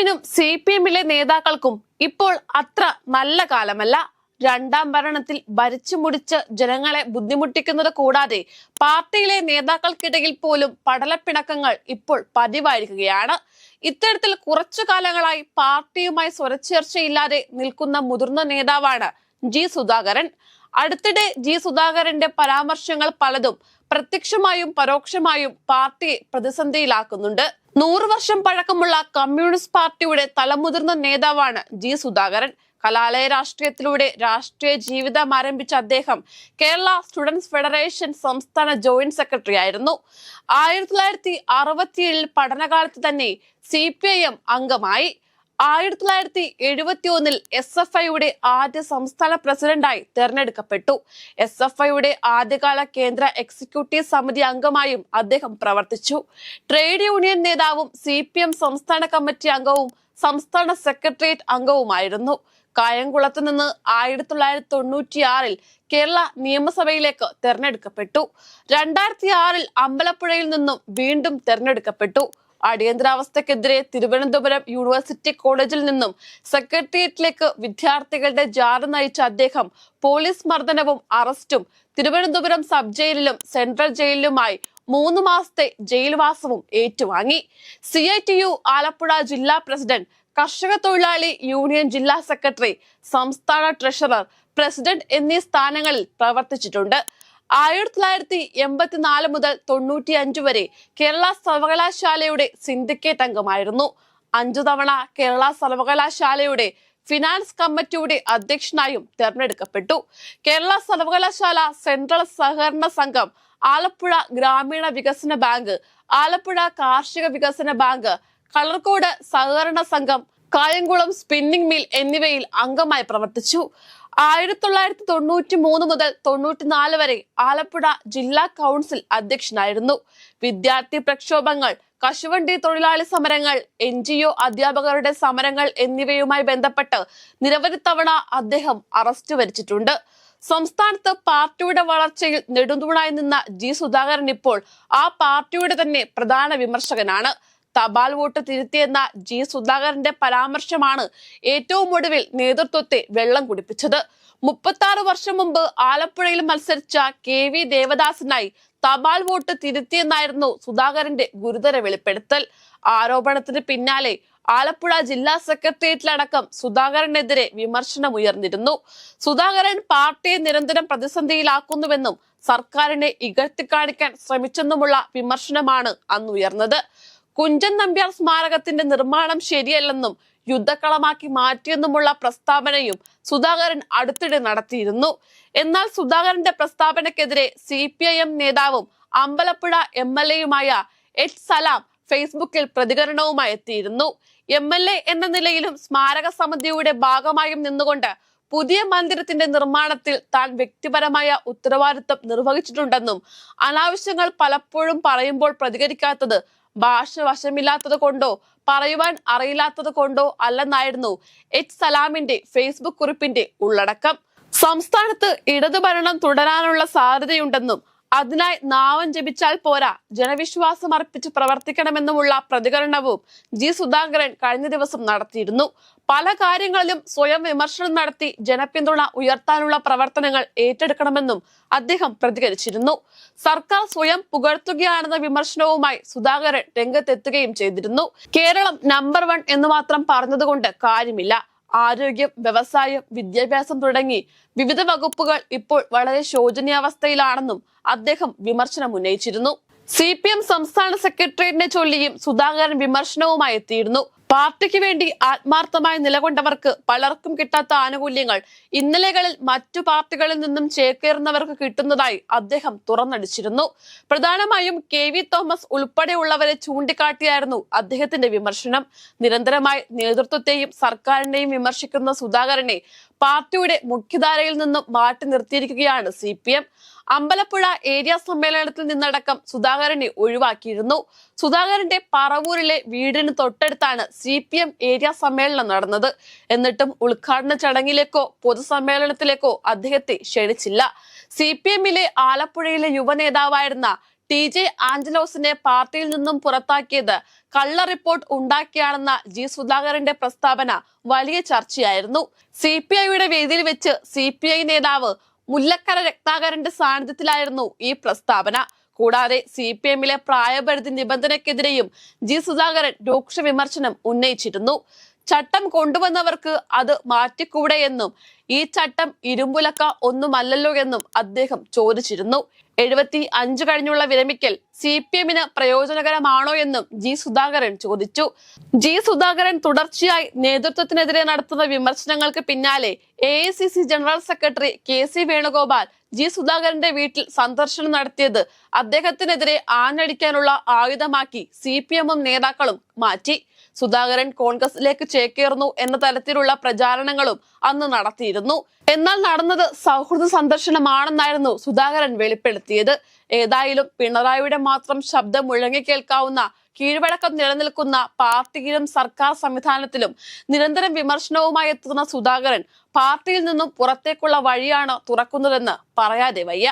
എമ്മിനും C P എമ്മിലെ നേതാക്കൾക്കും ഇപ്പോൾ അത്ര നല്ല കാലമല്ല. രണ്ടാം ഭരണത്തിൽ ഭരിച്ചു മുടിച്ച് ജനങ്ങളെ ബുദ്ധിമുട്ടിക്കുന്നത് കൂടാതെ പാർട്ടിയിലെ നേതാക്കൾക്കിടയിൽ പോലും പടലപ്പിണക്കങ്ങൾ ഇപ്പോൾ പതിവായിരിക്കുകയാണ്. ഇത്തരത്തിൽ കുറച്ചു കാലങ്ങളായി പാർട്ടിയുമായി സ്വരച്ചേർച്ചയില്ലാതെ നിൽക്കുന്ന മുതിർന്ന നേതാവാണ് ജി സുധാകരൻ. അടുത്തിടെ ജി സുധാകരന്റെ പരാമർശങ്ങൾ പലതും പ്രത്യക്ഷമായും പരോക്ഷമായും പാർട്ടിയെ പ്രതിസന്ധിയിലാക്കുന്നുണ്ട്. നൂറു വർഷം പഴക്കമുള്ള കമ്മ്യൂണിസ്റ്റ് പാർട്ടിയുടെ തലമുതിർന്ന നേതാവാണ് ജി സുധാകരൻ. കലാലയ രാഷ്ട്രീയത്തിലൂടെ രാഷ്ട്രീയ ജീവിതം ആരംഭിച്ച അദ്ദേഹം കേരള സ്റ്റുഡൻസ് ഫെഡറേഷൻ സംസ്ഥാന ജോയിന്റ് സെക്രട്ടറി ആയിരുന്നു. ആയിരത്തി തൊള്ളായിരത്തി അറുപത്തിയേഴിൽ പഠനകാലത്ത് തന്നെ സി പി ഐ എം അംഗമായി. ആയിരത്തി തൊള്ളായിരത്തി എഴുപത്തി ഒന്നിൽ എസ് എഫ് ഐയുടെ ആദ്യ സംസ്ഥാന പ്രസിഡന്റായി തെരഞ്ഞെടുക്കപ്പെട്ടു. എസ് എഫ് ഐയുടെ ആദ്യകാല കേന്ദ്ര എക്സിക്യൂട്ടീവ് സമിതി അംഗമായും അദ്ദേഹം പ്രവർത്തിച്ചു. ട്രേഡ് യൂണിയൻ നേതാവും സി സംസ്ഥാന കമ്മിറ്റി അംഗവും സംസ്ഥാന സെക്രട്ടേറിയറ്റ് അംഗവുമായിരുന്നു. കായംകുളത്ത് നിന്ന് ആയിരത്തി തൊള്ളായിരത്തി തൊണ്ണൂറ്റിയാറിൽ കേരള നിയമസഭയിലേക്ക് തെരഞ്ഞെടുക്കപ്പെട്ടു. രണ്ടായിരത്തി ആറിൽ അമ്പലപ്പുഴയിൽ നിന്നും വീണ്ടും തെരഞ്ഞെടുക്കപ്പെട്ടു. അടിയന്തരാവസ്ഥക്കെതിരെ തിരുവനന്തപുരം യൂണിവേഴ്സിറ്റി കോളേജിൽ നിന്നും സെക്രട്ടേറിയറ്റിലേക്ക് വിദ്യാർത്ഥികളുടെ ജാഥ നയിച്ച അദ്ദേഹം പോലീസ് മർദ്ദനവും അറസ്റ്റും തിരുവനന്തപുരം സബ് ജയിലിലും സെൻട്രൽ ജയിലിലുമായി മൂന്ന് മാസത്തെ ജയിൽവാസവും ഏറ്റുവാങ്ങി. C I T U Alappuzha ജില്ലാ പ്രസിഡന്റ് കർഷക തൊഴിലാളി യൂണിയൻ ജില്ലാ സെക്രട്ടറി സംസ്ഥാന ട്രഷറർ പ്രസിഡന്റ് എന്നീ സ്ഥാനങ്ങളിൽ പ്രവർത്തിച്ചിട്ടുണ്ട്. ആയിരത്തി തൊള്ളായിരത്തി എൺപത്തിനാല് മുതൽ തൊണ്ണൂറ്റി അഞ്ച് വരെ കേരള സർവകലാശാലയുടെ സിൻഡിക്കേറ്റ് അംഗമായിരുന്നു. അഞ്ചു തവണ കേരള സർവകലാശാലയുടെ ഫിനാൻസ് കമ്മിറ്റിയുടെ അധ്യക്ഷനായും തെരഞ്ഞെടുക്കപ്പെട്ടു. കേരള സർവകലാശാല സെൻട്രൽ സഹകരണ സംഘം ആലപ്പുഴ ഗ്രാമീണ വികസന ബാങ്ക് ആലപ്പുഴ കാർഷിക വികസന ബാങ്ക് കളർക്കോട് സഹകരണ സംഘം കായംകുളം സ്പിന്നിംഗ് മിൽ എന്നിവയിൽ അംഗമായി പ്രവർത്തിച്ചു. ആയിരത്തി തൊള്ളായിരത്തി തൊണ്ണൂറ്റി മൂന്ന് മുതൽ തൊണ്ണൂറ്റിനാല് വരെ ആലപ്പുഴ ജില്ലാ കൗൺസിൽ അധ്യക്ഷനായിരുന്നു. വിദ്യാർത്ഥി പ്രക്ഷോഭങ്ങൾ കശുവണ്ടി തൊഴിലാളി സമരങ്ങൾ എൻ അധ്യാപകരുടെ സമരങ്ങൾ എന്നിവയുമായി ബന്ധപ്പെട്ട് നിരവധി തവണ അദ്ദേഹം അറസ്റ്റ് വരിച്ചിട്ടുണ്ട്. സംസ്ഥാനത്ത് പാർട്ടിയുടെ വളർച്ചയിൽ നെടുന്തൂണായി നിന്ന ജി സുധാകരൻ ഇപ്പോൾ ആ പാർട്ടിയുടെ തന്നെ പ്രധാന വിമർശകനാണ്. തപാൽ വോട്ട് തിരുത്തിയെന്ന ജി സുധാകരന്റെ പരാമർശമാണ് ഏറ്റവും ഒടുവിൽ നേതൃത്വത്തെ വെള്ളം കുടിപ്പിച്ചത്. മുപ്പത്തി ആറ് വർഷം മുമ്പ് ആലപ്പുഴയിൽ മത്സരിച്ച കെ വി ദേവദാസിനായി തപാൽ വോട്ട് തിരുത്തിയെന്നായിരുന്നു സുധാകരന്റെ ഗുരുതര വെളിപ്പെടുത്തൽ. ആരോപണത്തിന് പിന്നാലെ ആലപ്പുഴ ജില്ലാ സെക്രട്ടേറിയറ്റിലടക്കം സുധാകരനെതിരെ വിമർശനമുയർന്നിരുന്നു സുധാകരൻ പാർട്ടിയെ നിരന്തരം പ്രതിസന്ധിയിലാക്കുന്നുവെന്നും സർക്കാരിനെ ഇകഴ്ത്തി കാണിക്കാൻ ശ്രമിച്ചെന്നുമുള്ള വിമർശനമാണ് അന്ന് ഉയർന്നത് കുഞ്ചൻ നമ്പ്യാർ സ്മാരകത്തിന്റെ നിർമ്മാണം ശരിയല്ലെന്നും യുദ്ധക്കളമാക്കി മാറ്റിയെന്നുമുള്ള പ്രസ്താവനയും സുധാകരൻ അടുത്തിടെ നടത്തിയിരുന്നു. എന്നാൽ സുധാകരന്റെ പ്രസ്താവനക്കെതിരെ സി പി ഐ എം നേതാവും അമ്പലപ്പുഴ എം എൽ എയുമായ എച്ച് സലാം ഫേസ്ബുക്കിൽ പ്രതികരണവുമായി എത്തിയിരുന്നു. എം എൽ എ എന്ന നിലയിലും സ്മാരക സമിതിയുടെ ഭാഗമായും നിന്നുകൊണ്ട് പുതിയ മന്ദിരത്തിന്റെ നിർമ്മാണത്തിൽ താൻ വ്യക്തിപരമായ ഉത്തരവാദിത്വം നിർവഹിച്ചിട്ടുണ്ടെന്നും അനാവശ്യങ്ങൾ പലപ്പോഴും പറയുമ്പോൾ പ്രതികരിക്കാത്തത് ഭാഷ വശമില്ലാത്തത് കൊണ്ടോ പറയുവാൻ അറിയില്ലാത്തത് കൊണ്ടോ അല്ലെന്നായിരുന്നു എച്ച് സലാമിന്റെ ഫേസ്ബുക്ക് കുറിപ്പിന്റെ ഉള്ളടക്കം. സംസ്ഥാനത്ത് ഇടതുഭരണം തുടരാനുള്ള സാധ്യതയുണ്ടെന്നും അതിനായി നാവം ജപിച്ചാൽ പോരാ. ജനവിശ്വാസം അർപ്പിച്ച് പ്രവർത്തിക്കണമെന്നുമുള്ള പ്രതികരണവും ജി സുധാകരൻ കഴിഞ്ഞ ദിവസം നടത്തിയിരുന്നു. പല കാര്യങ്ങളിലും സ്വയം വിമർശനം നടത്തി ജനപിന്തുണ ഉയർത്താനുള്ള പ്രവർത്തനങ്ങൾ ഏറ്റെടുക്കണമെന്നും അദ്ദേഹം പ്രതികരിച്ചിരുന്നു. സർക്കാർ സ്വയം പുകഴ്ത്തുകയാണെന്ന വിമർശനവുമായി സുധാകരൻ രംഗത്തെത്തുകയും ചെയ്തിരുന്നു. കേരളം നമ്പർ വൺ എന്ന് മാത്രം പറഞ്ഞതുകൊണ്ട് കാര്യമില്ല. ആരോഗ്യം വ്യവസായം വിദ്യാഭ്യാസം തുടങ്ങി വിവിധ വകുപ്പുകൾ ഇപ്പോൾ വളരെ ശോചനീയാവസ്ഥയിലാണെന്നും അദ്ദേഹം വിമർശനം ഉന്നയിച്ചിരുന്നു. സി പി എം സംസ്ഥാന സെക്രട്ടേറിയറ്റിനെ ചൊല്ലിയും സുധാകരൻ വിമർശനവുമായി എത്തിയിരുന്നു. പാർട്ടിക്ക് വേണ്ടി ആത്മാർത്ഥമായി നിലകൊണ്ടവർക്ക് പലർക്കും കിട്ടാത്ത ആനുകൂല്യങ്ങൾ ഇന്നലെകളിൽ മറ്റു പാർട്ടികളിൽ നിന്നും ചേക്കേറുന്നവർക്ക് കിട്ടുന്നതായി അദ്ദേഹം തുറന്നടിച്ചിരുന്നു. പ്രധാനമായും കെ വി തോമസ് ഉൾപ്പെടെയുള്ളവരെ ചൂണ്ടിക്കാട്ടിയായിരുന്നു അദ്ദേഹത്തിന്റെ വിമർശനം. നിരന്തരമായി നേതൃത്വത്തെയും സർക്കാരിനെയും വിമർശിക്കുന്ന സുധാകരനെ പാർട്ടിയുടെ മുഖ്യധാരയിൽ നിന്നും മാറ്റി നിർത്തിയിരിക്കുകയാണ് C P M. Ambalappuzha area സമ്മേളനത്തിൽ നിന്നടക്കം സുധാകരനെ ഒഴിവാക്കിയിരുന്നു. സുധാകരന്റെ പറവൂരിലെ വീടിന് തൊട്ടടുത്താണ് സി പി എം ഏരിയ സമ്മേളനം നടന്നത്. എന്നിട്ടും ഉദ്ഘാടന ചടങ്ങിലേക്കോ പൊതുസമ്മേളനത്തിലേക്കോ അദ്ദേഹത്തെ ക്ഷണിച്ചില്ല. സി പി എമ്മിലെ ആലപ്പുഴയിലെ യുവനേതാവായിരുന്ന ടി ജെ ആഞ്ചലോസിനെ പാർട്ടിയിൽ നിന്നും പുറത്താക്കിയത് കള്ള റിപ്പോർട്ട് ഉണ്ടാക്കിയാണെന്ന ജി സുധാകരന്റെ പ്രസ്താവന വലിയ ചർച്ചയായിരുന്നു. സി പി ഐയുടെ വേദിയിൽ വെച്ച് സി പി ഐ നേതാവ് മുല്ലക്കര രത്നാകരന്റെ സാന്നിധ്യത്തിലായിരുന്നു ഈ പ്രസ്താവന. കൂടാതെ സി പി എമ്മിലെ പ്രായപരിധി നിബന്ധനയ്ക്കെതിരെയും ജി സുധാകരൻ രൂക്ഷ വിമർശനം ഉന്നയിച്ചിരുന്നു. ചട്ടം കൊണ്ടുവന്നവർക്ക് അത് മാറ്റിക്കൂടെ എന്നും ഈ ചട്ടം ഇരുമ്പുലക്ക ഒന്നുമല്ലല്ലോ എന്നും അദ്ദേഹം ചോദിച്ചിരുന്നു. എഴുപത്തി അഞ്ച് കഴിഞ്ഞുള്ള വിരമിക്കൽ സി പി എമ്മിന് പ്രയോജനകരമാണോ എന്നും ജി സുധാകരൻ ചോദിച്ചു. ജി സുധാകരൻ തുടർച്ചയായി നേതൃത്വത്തിനെതിരെ നടത്തുന്ന വിമർശനങ്ങൾക്ക് പിന്നാലെ A general secretary K C Venugopal G സുധാകരന്റെ വീട്ടിൽ സന്ദർശനം നടത്തിയത് അദ്ദേഹത്തിനെതിരെ ആഞ്ഞടിക്കാനുള്ള ആയുധമാക്കി സി നേതാക്കളും മാറ്റി. സുധാകരൻ കോൺഗ്രസിലേക്ക് ചേക്കേറുന്നു എന്ന തരത്തിലുള്ള പ്രചാരണങ്ങളും അന്ന് നടത്തിയിരുന്നു. എന്നാൽ നടന്നത് സൗഹൃദ സന്ദർശനമാണെന്നായിരുന്നു സുധാകരൻ വെളിപ്പെടുത്തിയത്. ഏതായാലും പിണറായിയുടെ മാത്രം ശബ്ദം മുഴങ്ങിക്കേൽക്കാവുന്ന കീഴ്വഴക്കം നിലനിൽക്കുന്ന പാർട്ടിയിലും സർക്കാർ സംവിധാനത്തിലും നിരന്തരം വിമർശനവുമായി എത്തുന്ന സുധാകരൻ പാർട്ടിയിൽ നിന്നും പുറത്തേക്കുള്ള വഴിയാണ് തുറക്കുന്നതെന്ന് പറയാതെ വയ്യ.